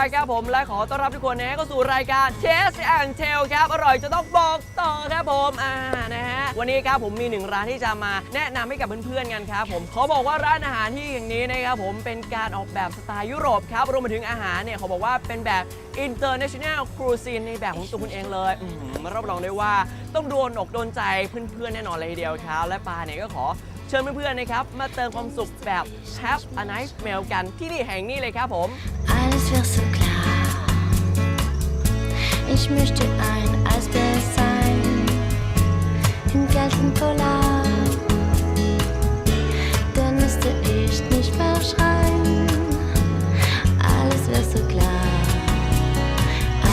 ผมปาครับผมและขอต้อนรับทุกคนนะฮะเข้าสู่รายการ Taste and Tell ครับ อร่อยจะต้องบอกต่อครับผมอ่านะฮะวันนี้ครับผมมีหนึ่งร้านที่จะมาแนะนำให้กับเพื่อนๆกันครับผมเขาบอกว่าร้านอาหารที่แห่างนี้นะครับผมเป็นการออกแบบสไตล์ยุโรปครับรวมไปถึงอาหารเนี่ยเขาบอกว่าเป็นแบบ international cuisine ในแบบของตัวคุณเองเลยอื้อหือมารับรองได้ว่าต้องโดนอกโดนใจเพื่อนๆแน่นอนเลยทีเดียวครับและปาเนี่ยก็ขอเชิญเพื่อนๆนะครับ มาเติมความสุขแบบ Have a nice meal กันที่นี่แห่งนี้เลยครับผม Alles wird so klar. Ich möchte ein Eisbär sein. Im gelben Polar. Dann müsste ich nicht mehr schreien. Alles wird so klar.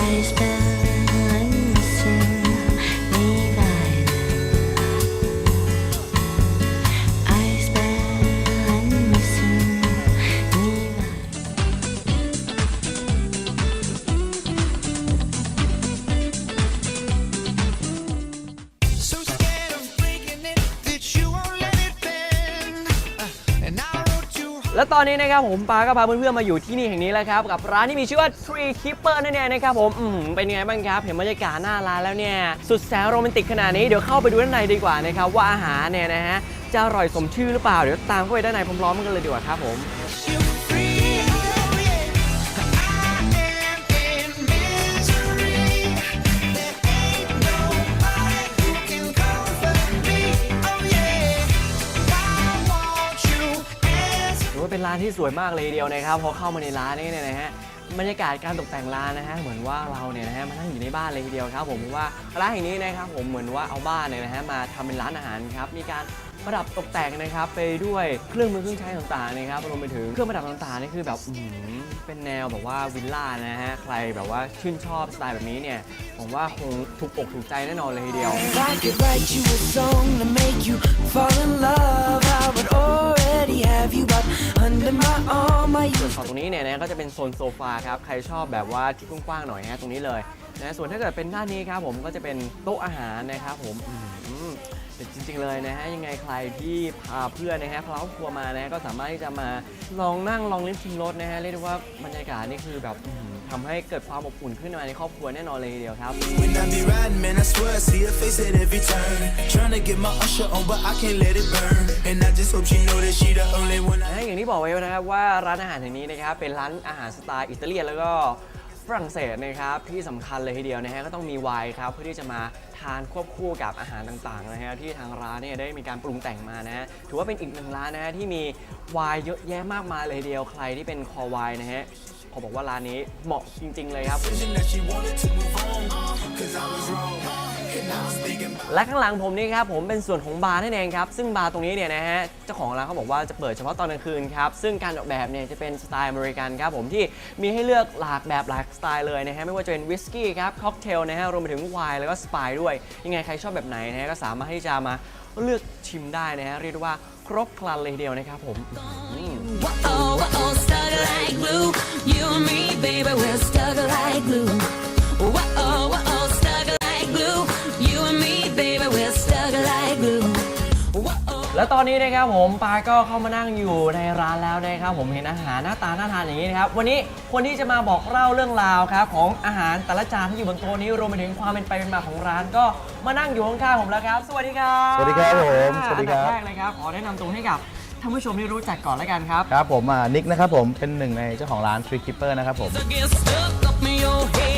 Eisbären และตอนนี้นะครับผมปาก็พาเพื่อนๆมาอยู่ที่นี่แห่งนี้แล้วครับกับร้านที่มีชื่อว่า Tree Keeper นั่นเองนะครับผมอืมเป็นไงบ้างครับ เห็นบรรยากาศหน้าร้านแล้วเนี่ย สุดแสนโรแมนติกขนาดนี้เดี๋ยวเข้าไปดูด้านในดีกว่านะครับว่าอาหารเนี่ยนะฮะจะอร่อยสมชื่อหรือเปล่าเดี๋ยวตามเข้าไปด้านในพร้อมๆกันเลยดีกว่าครับผม ที่สวยมากเลยทีเดียวนะครับพอเข้ามาในร้านนี้เนี่ยนะฮะบรรยากาศการตกแต่งร้านนะฮะเหมือนว่าเราเนี่ยนะฮะมานั่งอยู่ในบ้านเลยทีเดียวครับ ผมว่าร้านแห่งนี้นะครับผมเหมือนว่าเอาบ้านเนี่ยนะฮะมาทำเป็นร้านอาหารครับมีการประดับตกแต่งนะครับไปด้วยเครื่องมือเครื่องใช้ต่างๆนะครับรวมไปถึงเครื่องประดับต่างๆนี่คือแบบเป็นแนวแบบว่าวิลล่านะฮะใครแบบว่าชื่นชอบสไตล์แบบนี้เนี่ยผมว่าคงถูกอกถูกใจแน่นอนเลยทีเดียว you under my arm. I ส่วนฝั่งตรงนี้เนี่ยนะก็จะเป็นโซนโซฟาครับใครชอบแบบว่าที่กว้างๆหน่อยฮะตรงนี้เลยนะส่วนถ้าเกิดเป็นด้านนี้ครับผมก็จะเป็นโต๊ะอาหารนะครับผมอืมเด็ดจริงๆเลยนะฮะยังไงใครที่พาเพื่อนนะฮะพาครอบครัวมานะฮะก็สามารถที่จะมาลองนั่งลองลิ้มชิมรสนะฮะเรียกได้ว่าบรรยากาศนี่คือแบบอื้อ ทำให้เกิดความอบอุ่นขึ้นมาในครอบครัวแน่นอนเลยทีเดียวครับ When I be riding, man, I swear I see her face at every turn. Tryna get my usher on, but I can't let it burn. And I just hope she know that she the only one I นะอย่างที่บอกไว้นะครับว่าร้านอาหารแห่งนี้นะครับเป็นร้านอาหารสไตล์อิตาเลียนแล้วก็ฝรั่งเศสนะครับที่สำคัญเลยทีเดียวนะฮะก็ต้องมีไวน์ครับเพื่อที่จะมาทานควบคู่กับอาหารต่างๆนะฮะที่ทางร้านเนี่ยได้มีการปรุงแต่งมานะฮะถือว่าเป็นอีกหนึ่งร้านนะฮะที่มีไวน์เยอะแยะมากมายเลยทีเดียวใครที่เป็นคอไวน์นะฮะ ขอบอกว่าร้านนี้เหมาะจริง ๆ เลยครับ และข้างหลังผมนี่ครับผมเป็นส่วนของบาร์นั่นเองครับ ซึ่งบาร์ตรงนี้เนี่ยนะฮะเจ้าของร้านเขาบอกว่าจะเปิดเฉพาะตอนกลางคืนครับ ซึ่งการออกแบบเนี่ยจะเป็นสไตล์อเมริกันครับผมที่มีให้เลือกหลากแบบหลากสไตล์เลยนะฮะไม่ว่าจะเป็นวิสกี้ครับค็อกเทลนะฮะรวมไปถึงไวน์แล้วก็สปายด้วย ยังไงใครชอบแบบไหนนะฮะก็สามารถที่จะมาเลือกชิมได้นะฮะเรียกได้ว่า ครบครันเลยทีเดียวนะครับผมอืม Whoa, whoa, stuck like glue. You and me, baby, we're stuck like glue. Whoa, whoa, stuck แล้วตอนนี้นะครับผมปาก็เข้ามานั่งอยู่ในร้านแล้วนะครับผมเห็นอาหารหน้าตาน่าทานอย่างนี้นะครับวันนี้คนที่จะมาบอกเล่าเรื่องราวครับของอาหารแต่ละจานที่อยู่บนโต๊ะนี้รวมไปถึงความเป็นไปเป็นมาของร้านก็มานั่งอยู่ข้างๆผมแล้วครับสวัสดีครับสวัสดีครับผมสวัสดีครับ อันดัแรกเลยครับขอแนะนำตัวให้กับท่านผู้ชมได้รู้จักก่อนแล้วกันครับ ครับผมอ่านิกนะครับผมเป็นหนึ่งในเจ้าของร้าน Tree Keeper นะครับผม Get stuck up in your head.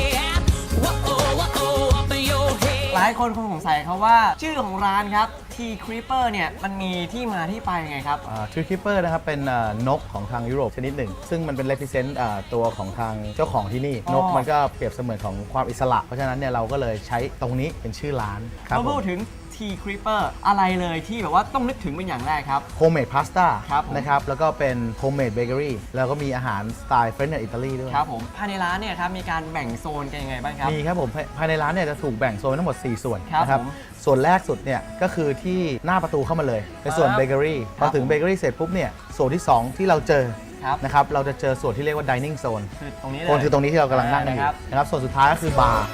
หลายคนคงสงสัยครับว่าชื่อของร้านครับ T Creeper เนี่ยมันมีที่มาที่ไปยังไงครับอ่า Tree Keeper นะครับเป็นอ่านกของทางยุโรปชนิดหนึ่ง ซึ่งมันเป็น represent อ่าตัวของทางเจ้าของที่นี่ อ๋อ นกมันก็เปรียบเสมือนของความอิสระ เพราะฉะนั้นเนี่ยเราก็เลยใช้ตรงนี้เป็นชื่อร้านครับมาผพูดมถึง T Creeper อะไรเลยที่แบบว่าต้องนึกถึงเป็นอย่างแรกครับ homemade pasta ครับผม นะครับ แล้วก็เป็น homemade bakery แล้วก็มีอาหารสไตล์เฟรนช์อิตาลีด้วย ครับผมภายในร้านเนี่ยครับมีการแบ่งโซนกันยังไงบ้างครับ มีครับผมภายภายในร้านเนี่ยจะถูกแบ่งโซนทั้งหมด 4 ส่วนครับนะครับผมส่วนแรกสุดเนี่ยก็คือที่หน้าประตูเข้ามาเลยเป็นส่วนครับเบเกอรี่คพรัอบถึงเบเกอรี่เสร็จปุ๊บเนี่ยส่วนที่ 2 ที่เราเจอครับนะครับเราจะเจอส่วนที่เรียกว่า dining zone คือตรงนี้เลย โซนคือตรงนี้ที่เรากำลังนั่งกันอยู่นะครับ นะครับส่วนสุดท้ายก็คือ บาร์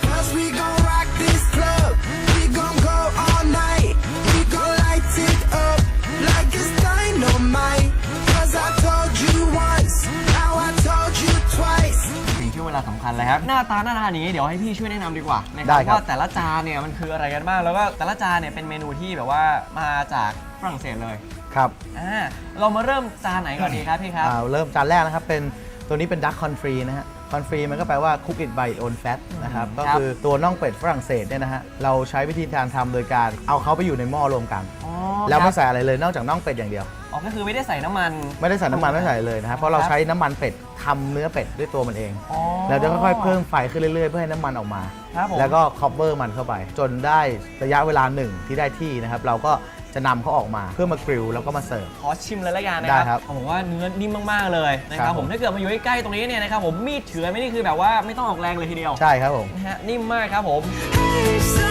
you twice. สำคัญเลยครับ หน้าตาหน้าทานอย่างนี้เดี๋ยวให้พี่ช่วยแนะนำดีกว่านะคได้รับครับ ว่าแต่ละจานเนี่ยมันคืออะไรกันบ้างแล้วก็แต่ละจานเนี่ยเป็นเมนูที่แบบว่ามาจากฝรั่งเศสเลยครับอ่าเรามาเริ่มจานไหนก่อนดีครับพี่ครับ อ่าเริ่มจานแรกนะครับ เป็นตัวนี้เป็นดักคอนฟรีนะฮะคอนฟรีมันก็แปลว่าคุกอิ t ไบโอนแฟตนะครับอืมก็ครับ คือตัวน่องเป็ดฝรั่งเศสเนี่ยนะฮะ เราใช้วิธีการทำโดยการเอาเขาไปอยู่ในหม้อรวมกัน อ๋อแล้วคไม่รับใส่อะไรเลยนอกจากน่องเป็ดอย่างเดียว อ๋อก็คือไม่ได้ใส่น้ำมัน ไม่ได้ใส่น้ำมันไม่ใส่อะไรเลยนะครับเพราะเราครับใช้น้ำมันเป็ดทำเนื้อเป็ดด้วยตัวมันเองอ๋อแล้วจะค่อยๆเพิ่มไฟขึ้นเรื่อยๆ เพื่อให้น้ำมันออกมา ครับผม แล้วก็คอ v เ r อร์มันเข้าไป จนได้ระยะเวลาหนึ่งที่ได้ที่นะครับ เราก็จะนำเขาออกมาเพื่อมากริลแล้วก็มาเสิร์ฟ ขอชิมเลยละกันนะได้คครัรับบผมว่าเนื้อนิ่มมากๆเลยนะคครัรับบผผม มถ้าเกิดมาอยู่ใกล้ๆตรงนี้เนี่ยนะครับผมมีดเฉือนไม่นี่คือแบบว่าไม่ต้องออกแรงเลยทีเดียวใช่ครับผม นะฮะนิ่มมากครับผม Hey,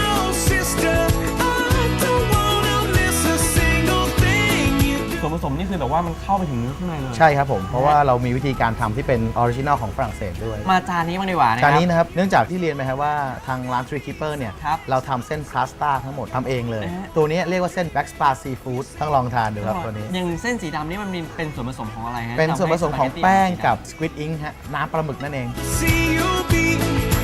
ส่วนผสมนี่คือแบบว่ามันเข้าไปถึงเนื้อข้างในเลย ใช่ครับผม เพราะว่าเรามีวิธีการทำที่เป็นออริจินอลของฝรั่งเศสด้วย มาจานนี้บ้างดีกว่านะคจารันนี้นะครับ เนื่องจากที่เรียนไปครับว่าทางร้าน Tree Keeper เนี่ย ครับเราทำเส้นพาสต้าทั้งหมดทำเองเลย เอ๊ะ ตัวนี้เรียกว่าเส้น Black Spa Seafood ต้องลองทานดูครับตัวนี้ อย่างเส้นสีดำนี่มันมีเป็นส่วนผสมของอะไรฮะเป็นส่วนผสมของทำให้แป้งสปาเตตี้กับ Squid Ink ฮะน้ำปลาหมึกนั่นเอง see you be with me. Hey,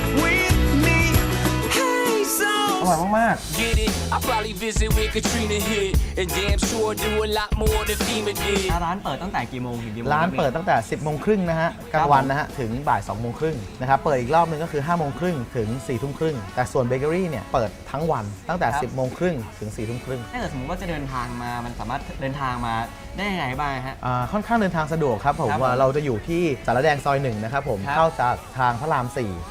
อ soul ร่อยมาก Get it? I probably visit where Katrina hit, and damn sure do a lot more than FEMA did. ๆร้านเปิดตั้งแต่กี่โมงถึงกี่โมงร้านคบเปิดตั้งแต่ 10โมงครึ่งนะฮะกลางวันนะฮะถึงบ่าย2โมงครึ่งนะครับเปิดอีกรอบนึงก็คือ5โมงครึ่งถึง4ทุ่มครึ่งแต่ส่วนเบเกอรี่เนี่ยเปิดทั้งวันตั้งแต่ 10โมงครึ่งถึง4ทุ่มครึ่ง ถ้าเกิดสมมติว่าจะเดินทางมา มันสามารถเดินทางมาได้ยังไงบ้างฮะ อ่าค่อนข้างเดินทางสะดวกครับผมครับผมว่าเราจะอยู่ที่สารแดงซอยหนึ่งนะครับผมครับ เข้าจากทางพระราม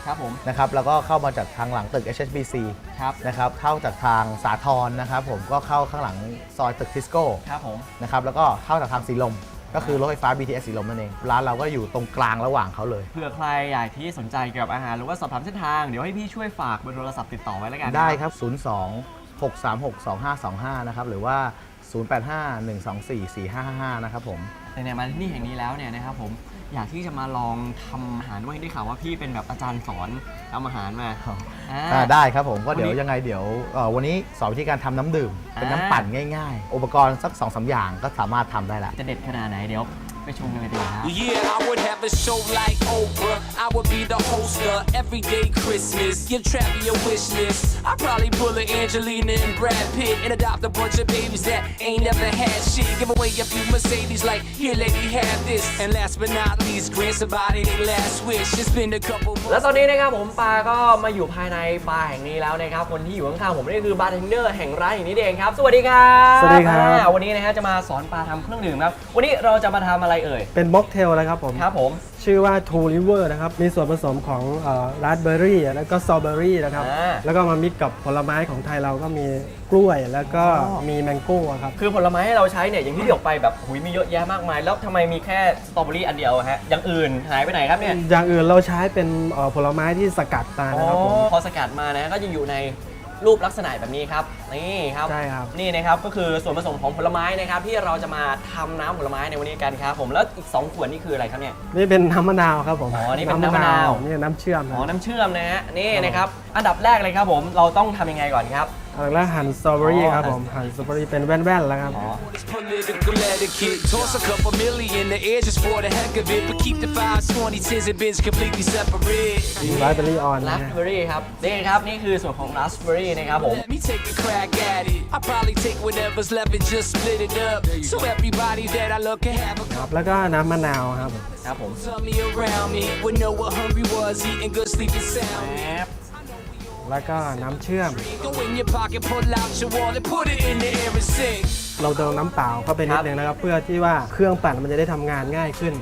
ครับผม4นะครับแล้วก็เข้ามาจากทางหลังตึก HSBC ครับนะครับเข้าจากทางสาทรนะครับผมก็เข้าข้างหลังซอยตึกทิสโก้ครับผมนะครับแล้วก็เข้าจากทางสีลม ก็คือรถไฟฟ้า BTS สีลมนั่นเองร้านเราก็อยู่ตรงกลางระหว่างเขาเลย เผื่อใครอยากที่สนใจเกี่ยวกับอาหารหรือว่าสอบถามเส้นทางเดี๋ยวให้พี่ช่วยฝากเบอร์โทรศัพท์ติดต่อไว้แล้วกันนะได้ครับ 02 636 2525 นะครับ หรือว่า 085 124 4555 นะครับผมไหนๆมาที่นี่แห่งนี้แล้วเนี่ยนะครับผมอยากที่จะมาลองทำอาหารด้วยได้ข่าวว่าพี่เป็นแบบอาจารย์สอนทำอาหารมาอ๋ออ่า อ่าได้ครับผมก็เดี๋ยววันนี้ยังไงเดี๋ยวเอ่อวันนี้สอนวิธีการทำน้ำดื่ม เป็นอ่าน้ำปั่นง่ายๆ อุปกรณ์สัก2อสอย่างก็สามารถทำได้ละ จะเด็ดขนาดไหนเดี๋ยวไปชมกันเลยดีกว่าครับ Yeah, I would have a show like Oprah. I would be the host of Everyday Christmas. Give Travis your wish list. I'd probably pull a Angelina and Brad Pitt and adopt a bunch of babies that ain't never had shit. Give away a few Mercedes, like, here, lady, have this. And last but not least, grant somebody their last wish. It's been a couple และ months. ตอนนี้นะครับผมปาก็มาอยู่ภายในบาร์แห่งนี้แล้วนะครับ คนที่อยู่ข้างๆผมนี่คือบาร์เทนเดอร์แห่งร้านแห่งนี้เองครับ สวัสดีครับสวัสดีครับ อ่าวันนี้นะฮะจะมาสอนปาทำเครื่องดื่มครับ วันนี้เราจะมาทำอะไรเอ่ย เป็นม็อกเทลนะครับผม ครับผมชื่อว่า Two River นะครับ มีส่วนผสมของราสเบอร์รี่แล้วก็สตรอเบอรี่นะครับ อ่า แล้วก็มามิกกับผลไม้ของไทยเราก็มีกล้วยแล้วก็อ๋อมีแมงโก้ครับ คือผลไม้ให้เราใช้เนี่ยอย่างที่เดี๋ยวไปแบบหุยมีเยอะแยะมากมาย แล้วทำไมมีแค่สตรอเบอรี่อันเดียวอะฮะอย่างอื่นหายไปไหนครับเนี่ยอย่างอื่นเราใช้เป็นเอ่อผลไม้ที่สกัดมาอ๋อนะครับผม พอสกัดมานะก็จะอยู่ใน รูปลักษณะแบบนี้ครับนี่ครับใช่ครับ นี่นะครับก็คือส่วนผสมของผลไม้นะครับที่เราจะมาทำน้ำผลไม้ในวันนี้กันครับผมแล้วอีกสองขวดนี่คืออะไรครับเนี่ย นี่เป็นน้ำมะนาวครับผมอ๋อนี่เป็นน้ำมะนาว นี่น้ำเชื่อมอ๋อนะ น้ำเชื่อมนะฮะนี่นะครับอันดับแรกเลยครับผมเราต้องทำยังไงก่อนครับแล้วหั่นสตรอเบอรี่อ๋อครับผม หั่นสตรอเบอรี่เป็นแว่นๆแล้วครับอ๋อ It's political etiquette. Toss a couple million the air just for the heck of it. But keep the fives, 20, 10s, and bins completely separate. ราสเบอรี่ออนรานะสฮะเบอรี่ครับนี่ครับ นี่คือส่วนของราสเบอรี่นะครับผม Let me take a crack at it. I probably take whatever's left and just split it up. So everybody that I love can have a ค cup. รับ แล้วก็น้ำมะนาวครับผมครับผม Tummy around me would know what hungry was, eating good, sleeping sound. แป๊บ แล้วก็น้ำเชื่อม Go in your pocket, pull out your wallet, put it in the air and sing. เราเติมน้ำเปล่าเข้าไปนิดนึงนะครับ เพื่อที่ว่าเครื่องปั่นมันจะได้ทำงานง่ายขึ้น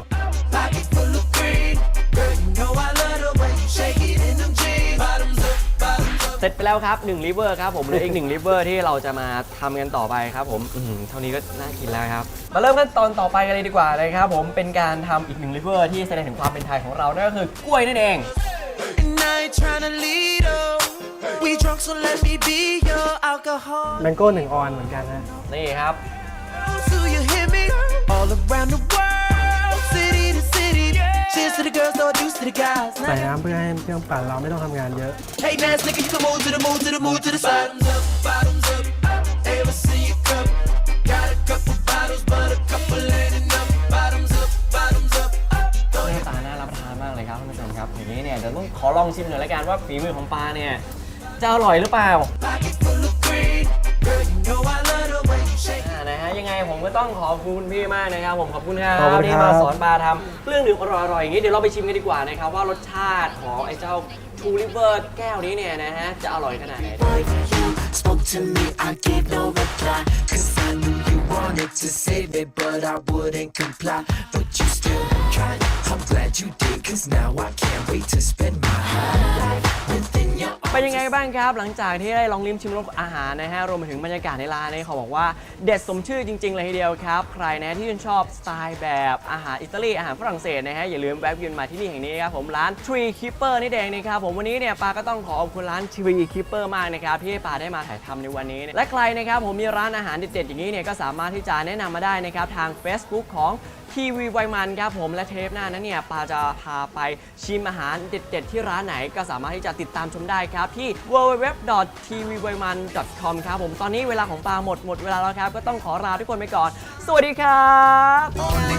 Pocket full of green. Girl, you know I love the way you shake it in them jeans. Bottoms up, bottoms up. เสร็จไปแล้วครับ1ลิเวอร์ครับผมเหลืออีก1ลิเวอร์ที่เราจะมาทำกันต่อไปครับผมอื้อหือเท่านี้ก็น่ากินแล้วครับ มาเริ่มขั้นตอนต่อไปกันเลยดีกว่านะครับผมเป็นการทำอีกหนึ่งลิเวอร์ที่แสดงถึงความเป็นไทยของเรานั่นก็คือกล้วยนั่นเอง And I ain't tryna lead up. We drunk, so let me be your alcohol. แมงโก้หนึ่งออนเหมือนกันนะนี่ครับ Do you hear me? All around the world, city to city. Cheers to the girls, no juice to the guys. ใส่น้ำเพื่อให้เครื่องปั่นเราไม่ต้องทำงานเยอะ Hey, nice nigga, you can move to the move to the move to the side. Bottoms up, bottoms up. Hey, let's see your cup. Got a couple bottles, but a couple ain't enough. Bottoms up, bottoms up. หน้าตาน่ารับประทานมากเลยครับท่านผู้ชมครับอย่างนี้เนี่ยจะดี๋ยวต้องขอลองชิมหน่อยละกันว่าฝีมือของปลาเนี่ย จะอร่อยหรือเปล่า Pocket full of green. Girl, you know I love the way you shake. อ่านะฮะยังไงผมก็ต้องขอบคุณพี่มากนะครับผมขอบคุณครับขอบคุณครับ ที่มาสอนปลาทำเครื่องดื่มอร่อยๆอย่างนี้เดี๋ยวเราไปชิมกันดีกว่านะครับว่ารสชาติของไอ้เจ้าทูริเวอร์แก้วนี้เนี่ยนะฮะจะอร่อยขนาดไหน You spoke to me, I gave no reply. Cause I knew you wanted to save it, but I wouldn't comply. But you still tried. I'm glad you did, cause now I can't wait to spend my whole life within your เป็นยังไงบ้างครับหลังจากที่ได้ลองลิ้มชิมรสอาหารนะฮะรวมไปถึงบรรยากาศในร้านนี่เขาบอกว่าเด็ดสมชื่อจริง ๆ เลยทีเดียวครับ ใครนะที่ชื่นชอบสไตล์แบบอาหารอิตาลีอาหารฝรั่งเศสนะฮะอย่าลืมแวะเวียนมาที่นี่แห่งนี้ครับผมร้าน Tree Keeper นี่เองนะครับผมวันนี้เนี่ยปาก็ต้องขอขอบคุณร้าน Tree Keeper มากนะครับที่ให้ปาได้มาถ่ายทำในวันนี้ และใครนะครับผมมีร้านอาหารเด็ดๆอย่างนี้เนี่ยก็สามารถที่จะแนะนำมาได้นะครับทาง Facebook ของ ทีวีไวมันครับผมและเทปหน้านั้นเนี่ยปาจะพาไปชิมอาหารเด็ดๆที่ร้านไหนก็สามารถที่จะติดตามชมได้ครับ ที่ www.tvwaiman.com ครับผมตอนนี้เวลาของปาหมดหมดเวลาแล้วครับ ก็ต้องขอลาทุกคนไปก่อน สวัสดีครับ